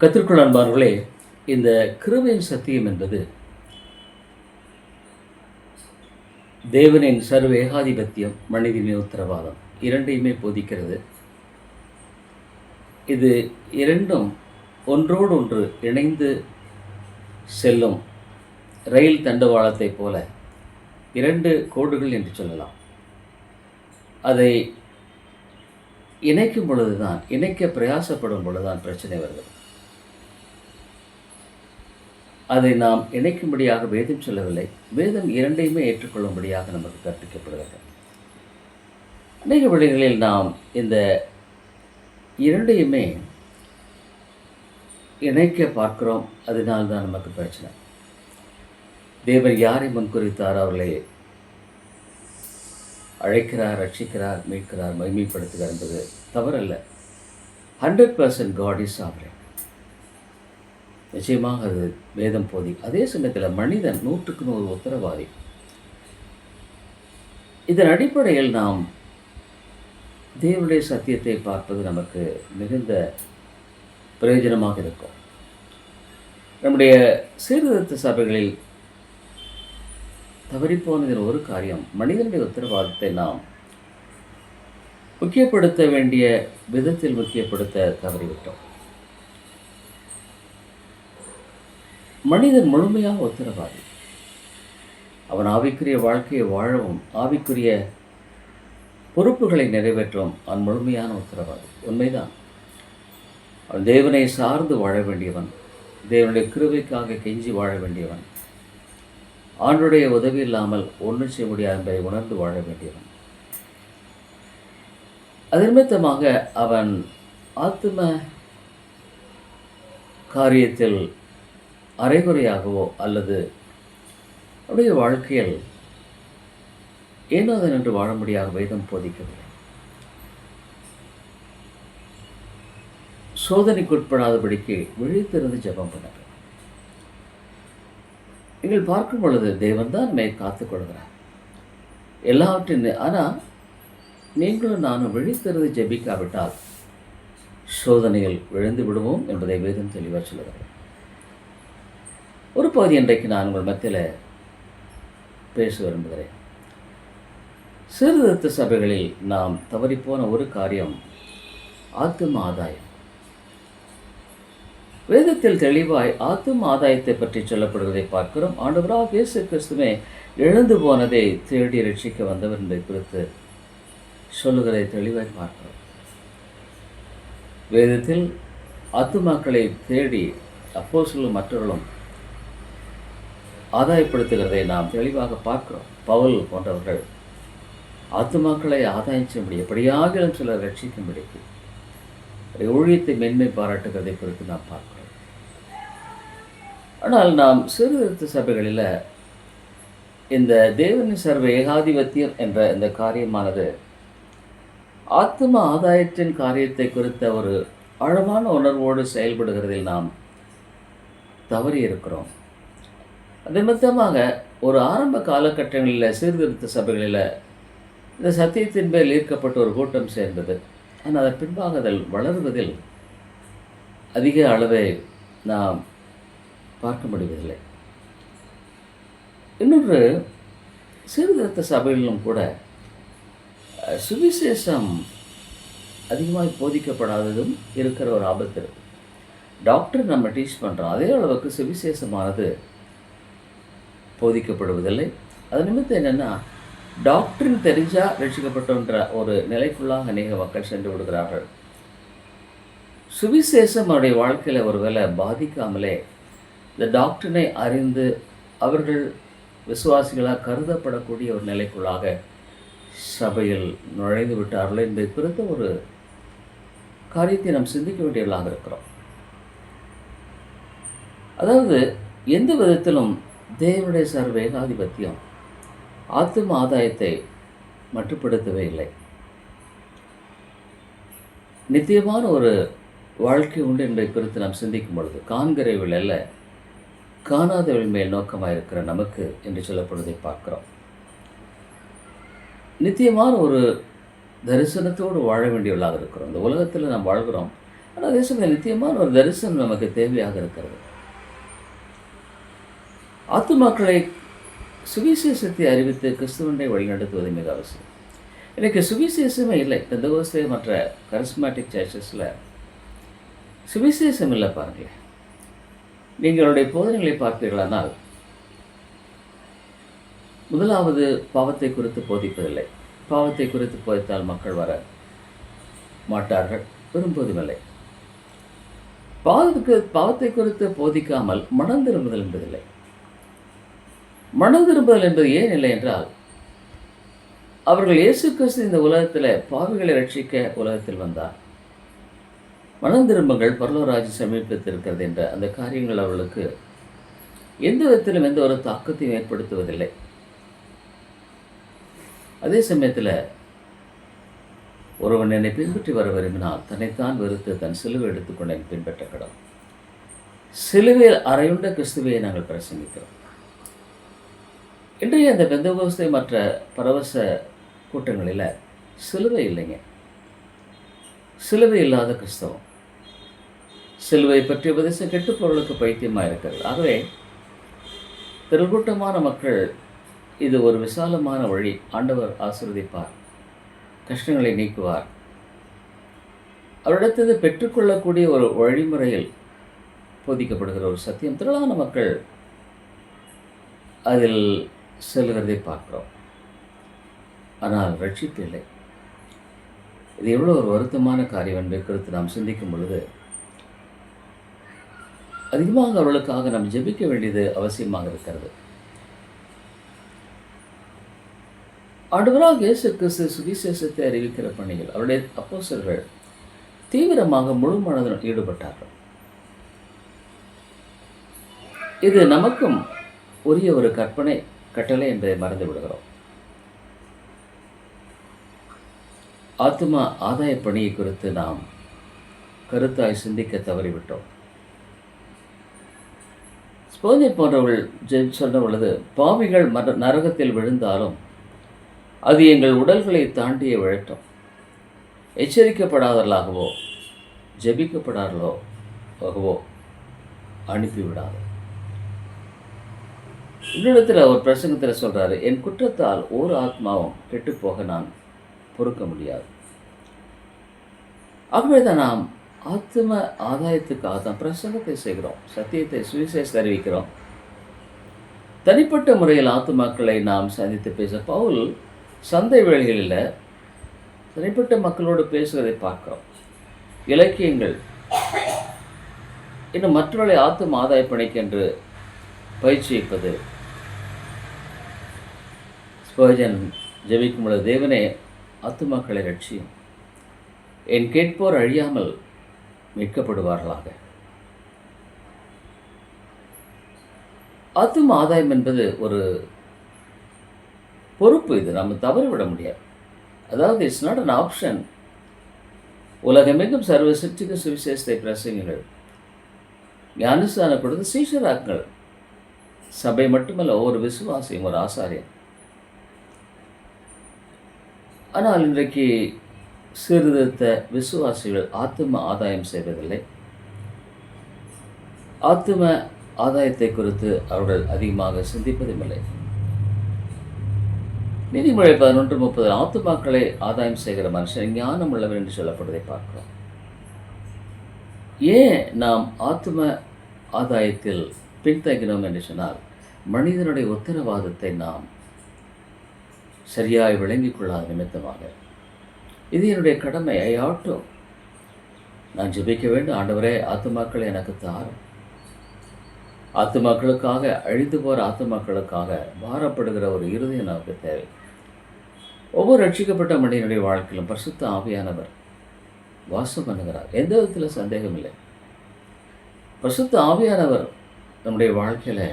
கத்திற்குள் அன்பார்களே இந்த கிருபையின் சத்தியம் என்பது தேவனின் சர்வ ஏகாதிபத்தியம் மனிதனின் உத்தரவாதம் இரண்டையுமே போதிக்கிறது. இது இரண்டும் ஒன்றோடு ஒன்று இணைந்து செல்லும் ரயில் தண்டவாளத்தைப் போல இரண்டு கோடுகள் என்று சொல்லலாம். அதை இணைக்கும் பொழுதுதான் இணைக்க பிரயாசப்படும் பொழுதுதான் பிரச்சனை வருகிறது. அதை நாம் இணைக்கும்படியாக வேதம் சொல்லவில்லை. வேதம் இரண்டையுமே ஏற்றுக்கொள்ளும்படியாக நமக்கு கற்பிக்கப்படுகிறது. அநேக வழிகளில் நாம் இந்த இரண்டையுமே இணைக்க பார்க்கிறோம். அதனால்தான் நமக்கு பிரச்சனை. தேவர் யாரை முன்குறித்தார் அவர்களை அழைக்கிறார் ரட்சிக்கிறார் மீட்கிறார் மகிமைப்படுத்துகிறார் என்பது தவறல்ல. Hundred percent God is sovereign நிச்சயமாக அது வேதம் போதி. அதே சமயத்தில் மனிதன் நூற்றுக்கு நூறு உத்தரவாதி. இதன் அடிப்படையில் நாம் தேவனுடைய சத்தியத்தை பார்ப்பது நமக்கு மிகுந்த பிரயோஜனமாக இருக்கும். நம்முடைய சீர்திருத்த சபைகளில் தவறிப்போனதின் ஒரு காரியம் மனிதனுடைய உத்தரவாதத்தை நாம் முக்கியப்படுத்த வேண்டிய விதத்தில் முக்கியப்படுத்த தவறிவிட்டோம். மனிதன் முழுமையாக உத்தரவாதி அவன் ஆவிக்குரிய வாழ்க்கையை வாழவும் ஆவிக்குரிய பொறுப்புகளை நிறைவேற்றவும் அவன் முழுமையான உத்தரவாதி உண்மைதான். அவன் தேவனை சார்ந்து வாழ வேண்டியவன் தேவனுடைய கிருவைக்காக கெஞ்சி வாழ வேண்டியவன் ஆண்டுடைய உதவி இல்லாமல் ஒன்றும் செய்ய முடியாது என்பதை உணர்ந்து வாழ வேண்டியவன். அதிர்மித்தமாக அவன் ஆத்ம காரியத்தில் அரைகுறையாகவோ அல்லது அவருடைய வாழ்க்கையில் ஏனோ அதனென்று வாழும்படியாக வேதம் போதிக்கவில்லை. சோதனைக்குட்படாதபடிக்கு விழித்திருந்து ஜெபம் பண்ண நீங்கள் பார்க்கும் பொழுது தேவன் தான் நம்மை காத்துக் கொள்கிறார். எல்லாவற்றின் ஆனால் நீங்களும் நானும் விழித்திருந்து ஜெபிக்காவிட்டால் சோதனையில் விழுந்து விடுவோம் என்பதை வேதம் தெளிவாக சொல்லுகிறேன் ஒரு பகுதி இன்றைக்கு நான் உங்கள் மத்தியில் பேச விரும்புகிறேன். சீர்திருத்த சபைகளில் நாம் தவறிப்போன ஒரு காரியம் ஆத்தும ஆதாயம். வேதத்தில் தெளிவாய் ஆத்தும ஆதாயத்தை பற்றி சொல்லப்படுவதை பார்க்கிறோம். ஆண்டவராக இயேசு கிறிஸ்துவே எழுந்து போனதை தேடி ரட்சிக்க வந்தவர் என்பதை குறித்து சொல்லுகிறதை தெளிவாய் பார்க்கிறோம். வேதத்தில் ஆத்துமாக்களை தேடி அப்போ சொல்லும் மற்றவர்களும் ஆதாயப்படுத்துகிறதை நாம் தெளிவாக பார்க்கிறோம். பவுல் போன்றவர்கள் ஆத்துமாக்களை ஆதாயம் செய்ய எப்படியாகிலும் சிலர் ரட்சிக்கும்படிக்கு ஊழியத்தை மென்மை பாராட்டுகிறதை குறித்து நாம் பார்க்கிறோம். ஆனால் நாம் சீர்திருத்த சபைகளில் இந்த தேவனின் சர்வ ஏகாதிபத்தியம் என்ற இந்த காரியமானது ஆத்ம ஆதாயத்தின் காரியத்தை குறித்த ஒரு ஆழமான உணர்வோடு செயல்படுகிறதில் நாம் தவறி இருக்கிறோம் அது நிமித்தமாக ஒரு ஆரம்ப காலகட்டங்களில் சீர்திருத்த சபைகளில் இந்த சத்தியத்தின் மேல் ஈர்க்கப்பட்ட ஒரு கூட்டம் சேர்ந்தது. ஆனால் அதன் பின்பாக அதில் வளர்வதில் அதிக அளவை நாம் பார்க்க முடிவதில்லை. இன்னொன்று சீர்திருத்த சபைகளிலும் கூட சுவிசேஷம் அதிகமாக போதிக்கப்படாததும் இருக்கிற ஒரு ஆபத்து இருக்குது டாக்டர் நம்ம டீச் பண்ணுறோம் அதே அளவுக்கு சுவிசேஷமானது போதிக்கப்படுவதில்லை. அது நிமித்தம் என்னென்னா டாக்டரின் தெரிஞ்சால் ரட்சிக்கப்பட்டோன்ற ஒரு நிலைக்குள்ளாக அநேக மக்கள் சென்று விடுகிறார்கள். சுவிசேஷம் அவருடைய வாழ்க்கையில் ஒருவேளை பாதிக்காமலே இந்த டாக்டரினை அறிந்து அவர்கள் விசுவாசிகளாக கருதப்படக்கூடிய ஒரு நிலைக்குள்ளாக சபையில் நுழைந்து விட்டார்கள் என்பது குறித்த ஒரு காரியத்தை நாம் சிந்திக்க வேண்டியவர்களாக இருக்கிறோம். அதாவது எந்த விதத்திலும் தேவனுடைய சர்வேகாதிபத்தியம். ஆத்தும ஆதாயத்தை மட்டுப்படுத்தவே இல்லை. நித்தியமான ஒரு வாழ்க்கை உண்டு என்பதை குறித்து நாம் சிந்திக்கும் பொழுது காண்கிறவில் அல்ல காணாதவள் மேல் நோக்கமாக இருக்கிற நமக்கு என்று சொல்லப்படுவதை பார்க்கிறோம். நித்தியமான ஒரு தரிசனத்தோடு வாழ வேண்டியவர்களாக இருக்கிறோம். இந்த உலகத்தில் நாம் வாழ்கிறோம். ஆனால் அதே சமயம் நித்தியமான ஒரு தரிசனம் நமக்கு தேவையாக இருக்கிறது. ஆத்துமாக்களை சுவிசேஷத்தை அறிவித்து கிறிஸ்துவனை வழிநடத்துவது மிக அவசியம். எனக்கு சுவிசேஷமே இல்லை. பெந்தகோஸ்தே மற்ற கரிஸ்மாட்டிக் சர்ச்சஸில் சுவிசேஷம் இல்லை பாருங்களேன். நீங்களுடைய போதனைகளை பார்ப்பீர்களானால் முதலாவது பாவத்தை குறித்து போதிப்பதில்லை. பாவத்தை குறித்து போதித்தால் மக்கள் வர மாட்டார்கள். விரும்புவதுமில்லை பாவத்துக்கு பாவத்தை குறித்து போதிக்காமல் மனம் திரும்புதல் என்பதில்லை. மனம் திரும்புதல் என்பது ஏன் இல்லை என்றால் அவர்கள் இயேசு கிறிஸ்து இந்த உலகத்தில் பாவிகளை ரட்சிக்க உலகத்தில் வந்தார். மனம் திரும்பங்கள் பரலோராஜ் சமீபத்திருக்கிறது என்ற அந்த காரியங்கள் அவர்களுக்கு எந்த விதத்திலும் எந்த ஒரு தாக்கத்தையும் ஏற்படுத்துவதில்லை. அதே சமயத்தில் ஒருவன் என்னை பின்பற்றி வர விரும்பினால் தன்னைத்தான் வெறுத்து தன் சிலுவை எடுத்துக்கொண்டு பின்பற்ற கடவுள் சிலுவையில் அறையுண்ட கிறிஸ்துவையை நாங்கள் பிரசங்கிக்கிறோம். இன்றைய அந்த பெந்தகோஸ்தை மற்ற பரவச கூட்டங்களில் சிலுவை இல்லைங்க. சிலுவை இல்லாத கிறிஸ்தவம். சிலுவை பற்றிய உபதேசம் கெட்டுப்பொருளுக்கு பைத்தியமாக இருக்கிறது. ஆகவே பெருங்கூட்டமான மக்கள் இது ஒரு விசாலமான வழி. ஆண்டவர் ஆசிர்வதிப்பார். கஷ்டங்களை நீக்குவார். அவரிடத்திலிருந்து பெற்றுக்கொள்ளக்கூடிய ஒரு வழிமுறையில் போதிக்கப்படுகிற ஒரு சத்தியம். திரளான மக்கள் அதில் செல்கிறதை பார்க்கிறோம். ஆனால் ரட்சிப்பு இல்லை இது எவ்வளோ ஒரு வருத்தமான காரியம் என்று குறித்து நாம் சிந்திக்கும் பொழுது அதிகமாக அவர்களுக்காக நாம் ஜெபிக்க வேண்டியது அவசியமாக இருக்கிறது. ஆண்டவராக இயேசு கிறிஸ்து சுவிசேஷத்தை அறிவிக்கிற பணியில் அவருடைய அப்போசர்கள் தீவிரமாக முழு மனதுடன் ஈடுபட்டார்கள். இது நமக்கும் உரிய ஒரு கற்பனை கட்டளை என்பதை மறந்து விடுகிறோம். ஆத்மா ஆதாய பணியை குறித்து நாம் கருத்தாய் சிந்திக்க தவறிவிட்டோம். ஸ்போனி போன்றவர்கள் சொன்ன பொழுது பாவிகள் மர நரகத்தில் விழுந்தாலும் அது எங்கள் உடல்களை தாண்டிய விழட்டும் எச்சரிக்கப்படாதவர்களாகவோ ஜெபிக்கப்படாதோ ஆகவோ அனுப்பிவிடாது. இன்னிடத்தில் ஒரு பிரசங்கத்தில் சொல்கிறாரு என் குற்றத்தால் ஒரு ஆத்மாவும் கெட்டுப்போக நான் பொறுக்க முடியாது. ஆகவே தான் நாம் ஆத்ம ஆதாயத்துக்காக தான் பிரசங்கத்தை செய்கிறோம் சத்தியத்தை சுவிசேஷ அறிவிக்கிறோம் தனிப்பட்ட முறையில் ஆத்மாக்களை நாம் சந்தித்து பேச பவுல் சந்தை வேலைகளில் தனிப்பட்ட மக்களோடு பேசுவதை பார்க்கிறோம். இலக்கியங்கள் இன்னும் மற்றவர்களை ஆத்தும் ஆதாய பணிக்கென்று பயிற்சிப்பது ஸ்பர்ஜன் ஜெபிக்கும் பொழுது தேவனே அத்துமக்களை ரட்சியும். என் கேட்போர் அழியாமல் மீட்கப்படுவார்களாக. அத்தும ஆதாயம் என்பது ஒரு பொறுப்பு. இது நம்ம தவறிவிட முடியாது. அதாவது இட்ஸ் நாட் அன் ஆப்ஷன் உலகமெங்கும் சர்வ சிற்றிக சுவிசேஷத்தை பிரசங்குங்கள் ஞானஸ்தானம் கொடுத்து சீஷராக்குங்கள் சபை மட்டுமல்ல ஒவ்வொரு விசுவாசியும் ஒரு ஆசாரியன். ஆனால் இன்றைக்கு சீர்திருத்த விசுவாசிகள் ஆத்தும ஆதாயம் செய்வதில்லை. ஆத்தும ஆதாயத்தை குறித்து அவர்கள் அதிகமாக சிந்திப்பதும் இல்லை நீதிமொழி பதினொன்று முப்பது ஆத்துமாக்களை ஆதாயம் செய்கிற மனுஷன் ஞானம் உள்ளவர் என்று சொல்லப்படுவதை பார்க்கிறோம். ஏன் நாம் ஆத்தும ஆதாயத்தில் பின்தங்கினோம் என்று சொன்னால் மனிதனுடைய உத்தரவாதத்தை நாம் சரியாய் விளங்கிக் கொள்ளாத நிமித்தமாக. இது என்னுடைய கடமை ஐ ஆட்டோ நான் ஜெபிக்க வேண்டும் ஆண்டவரே ஆத்துமாக்களை எனக்கு தாரும். ஆத்துமாக்களுக்காக அழிந்து போகிற ஆத்துமாக்களுக்காக பாரப்படுகிற ஒரு இருதயம் நமக்கு தேவை. ஒவ்வொரு ரட்சிக்கப்பட்ட மனிதனுடைய வாழ்க்கையிலும் பரிசுத்த ஆவியானவர் வாசம் பண்ணுகிறார். எந்த விதத்தில் சந்தேகம் இல்லை பரிசுத்த ஆவியானவர் நம்முடைய வாழ்க்கையில்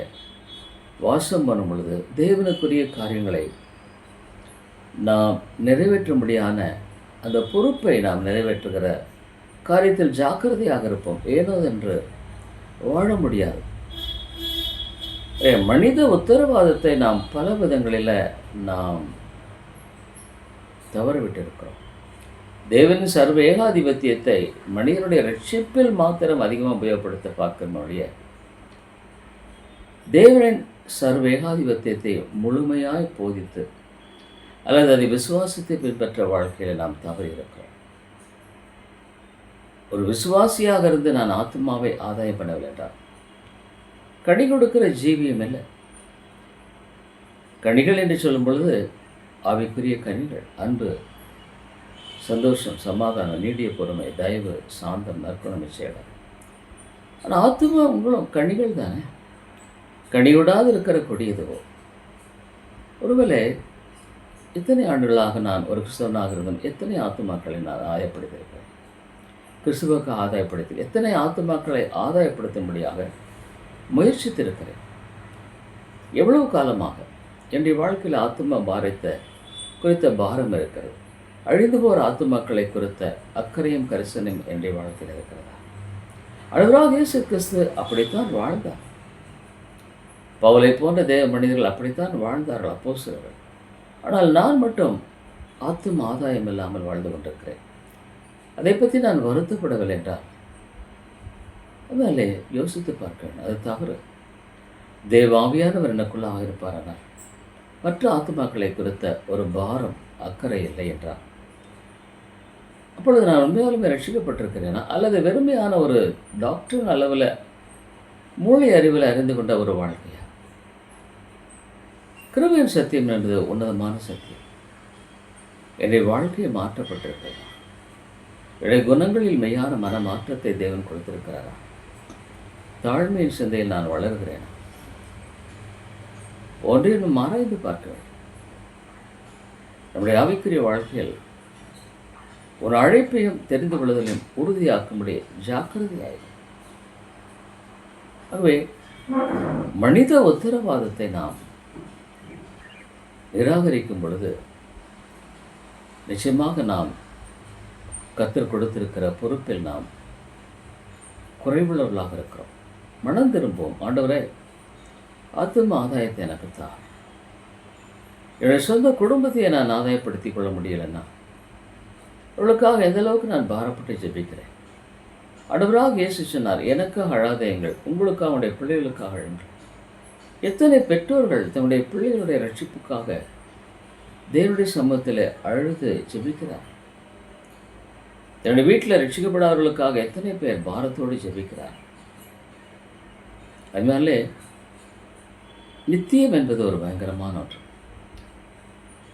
வாசம் பண்ணும் பொழுது தேவனுக்குரிய காரியங்களை நாம் நிறைவேற்றும்படியான அந்த பொறுப்பை நாம் நிறைவேற்றுகிற காரியத்தில் ஜாக்கிரதையாக இருப்போம். ஏனோ என்று வாழ முடியாது. மனித உத்தரவாதத்தை நாம் பல விதங்களில் நாம் தவறவிட்டிருக்கிறோம். தேவனின் சர்வ ஏகாதிபத்தியத்தை மனிதனுடைய ரட்சிப்பில் மாத்திரம் அதிகமாக உபயோகப்படுத்த பார்க்கணுடைய தேவனின் சர்வ ஏகாதிபத்தியத்தை முழுமையாய் போதித்து அல்லது அதை விசுவாசத்தை பின்பற்ற வாழ்க்கையில் நாம் தவறி இருக்கிறோம். ஒரு விசுவாசியாக இருந்து நான் ஆத்மாவை ஆதாயம் பண்ணவில்லை என்றால் கனி கொடுக்கிற ஜீவியம் இல்லை. கனிகள் என்று சொல்லும் பொழுது அவைக்குரிய கனிகள் அன்பு சந்தோஷம் சமாதானம் நீடிய பொறுமை தயவு சாந்தம் நற்குணம் நிச்சயம் ஆனால் ஆத்மா உங்களும் கனிகள் தானே? கனிவிடாது இருக்கிற கொடியதுவோ ஒருவேளை இத்தனை ஆண்டுகளாக நான் ஒரு கிறிஸ்தவனாக இருந்தும் எத்தனை ஆத்துமாக்களை நான் ஆதாயப்படுத்தியிருக்கிறேன் கிறிஸ்துவுக்கு ஆதாயப்படுத்தி எத்தனை ஆத்துமாக்களை ஆதாயப்படுத்தும்படியாக முயற்சித்திருக்கிறேன். எவ்வளவு காலமாக என்னுடைய வாழ்க்கையில் ஆத்துமா பாரத்தை குறித்த பாரம் இருக்கிறது? அழிந்து போகிற ஆத்துமாக்களை குறித்த அக்கறையும் கரிசனையும் என்னுடைய வாழ்க்கையில் இருக்கிறதா? அழகாக இயேசு கிறிஸ்து அப்படித்தான் வாழ்ந்தார். பவுலை போன்ற தேவ மனிதர்கள் அப்படித்தான் வாழ்ந்தார்கள் அப்போ சிலர்கள் ஆனால் நான் மட்டும் ஆத்தும் ஆதாயம் இல்லாமல் வாழ்ந்து கொண்டிருக்கிறேன். அதை பற்றி நான் வருத்தப்படவில்லை என்றால் அதனாலே யோசித்து பார்க்கிறேன் அது தவறு. தேவாவியானவர் எனக்குள்ள இருப்பாரானால் மற்ற ஆத்மாக்களை குறித்த ஒரு பாரம் அக்கறை இல்லை என்றார் அப்பொழுது நான் உண்மையாலுமே ரட்சிக்கப்பட்டிருக்கிறேனா? அல்லது வெறுமையான ஒரு டாக்டர் அளவில் மூளை அறிவில் அறிந்து கொண்ட ஒரு வாழ்க்கை? கிருபையின் சத்தியம் என்பது உன்னதமான சத்தியம். என்னுடைய வாழ்க்கையை மாற்றப்பட்டிருக்கிறதா. என்னுடைய குணங்களில் மெய்யான மன மாற்றத்தை தேவன் கொடுத்திருக்கிறாரா? தாழ்மையின் சிந்தையில் நான் வளர்கிறேன்? ஒன்றையும் ஆராய்ந்து பார்க்க வேண்டும் நம்முடைய ஆவிக்குரிய வாழ்க்கையில் ஒரு அழைப்பையும் தெரிந்து கொள்வதிலும் உறுதியாக்கும்படி ஜாக்கிரதையாயிருக்கும் ஆகவே மனித உத்தரவாதத்தை நாம் நிராகரிக்கும் பொழுது நிச்சயமாக நாம் கத்தர் கொடுத்திருக்கிற பொறுப்பில் நாம் குறைவுள்ளவர்களாக இருக்கிறோம். மனம் திரும்புவோம். ஆண்டவரே அத்தும் ஆதாயத்தை எனக்கு தான் என்னுடைய சொந்த குடும்பத்தை நான் ஆதாயப்படுத்திக் கொள்ள முடியலைன்னா இவளுக்காக எந்த அளவுக்கு நான் பாரப்பட்டு ஜெபிக்கிறேன்? அடுவராக இயேசு சொன்னார் எனக்காக அழாதயங்கள் உங்களுக்காக அவனுடைய பிள்ளைகளுக்காக அழுங்கள். எத்தனை பெற்றோர்கள் தன்னுடைய பிள்ளைகளுடைய ரட்சிப்புக்காக தேவனுடைய சமூகத்தில் அழுது ஜெபிக்கிறார்? தன்னுடைய வீட்டில் ரட்சிக்கப்படாதவர்களுக்காக எத்தனை பேர் பாரத்தோடு ஜெபிக்கிறார்? அதனாலே நித்தியம் என்பது ஒரு பயங்கரமான ஒன்று.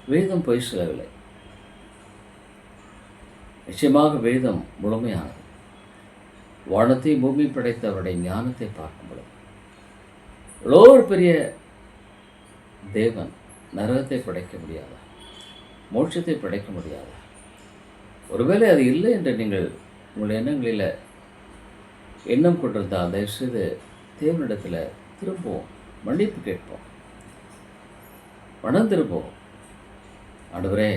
வேதம் பொய் சொல்லவில்லை. நிச்சயமாக வேதம் முழுமையானது. வானத்தை பூமி படைத்தவருடைய ஞானத்தை பார்க்கும் பொழுது. எவ்வளோ ஒரு பெரிய தேவன் நரகத்தை படைக்க முடியாதா? மோட்சத்தை படைக்க முடியாதா? ஒருவேளை அது இல்லை என்று நீங்கள் உங்கள் எண்ணங்களில் எண்ணம் கொண்டிருந்தால் தயவுசெய்து தேவனிடத்தில் திரும்பவும் மன்னிப்பு கேட்போம். மனம் திரும்பவும். ஆண்டவரே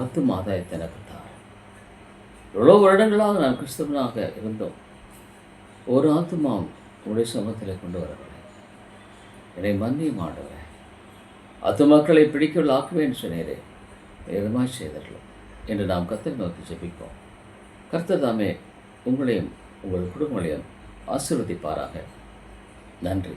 ஆத்தும் ஆதாயத்தை எனக்கு தார். எவ்வளோ வருடங்களாக நான் கிறிஸ்தவனாக இருந்தோம். ஒரு ஆத்துமாவும் உடைய சமூகத்தில் கொண்டு வரணும் என்னை மன்னியும் ஆண்டவரே. ஆத்துமாக்களை பிடிக்கவில்லை ஆக்குவேன் சொன்னீரே. எதுமாய் செய்தரலாம் என்று நாம் கத்தரை நோக்கி ஜெபிப்போம். கர்த்தர் தாமே உங்களையும் உங்கள் குடும்பங்களையும் ஆசீர்வதிப்பாராக. நன்றி.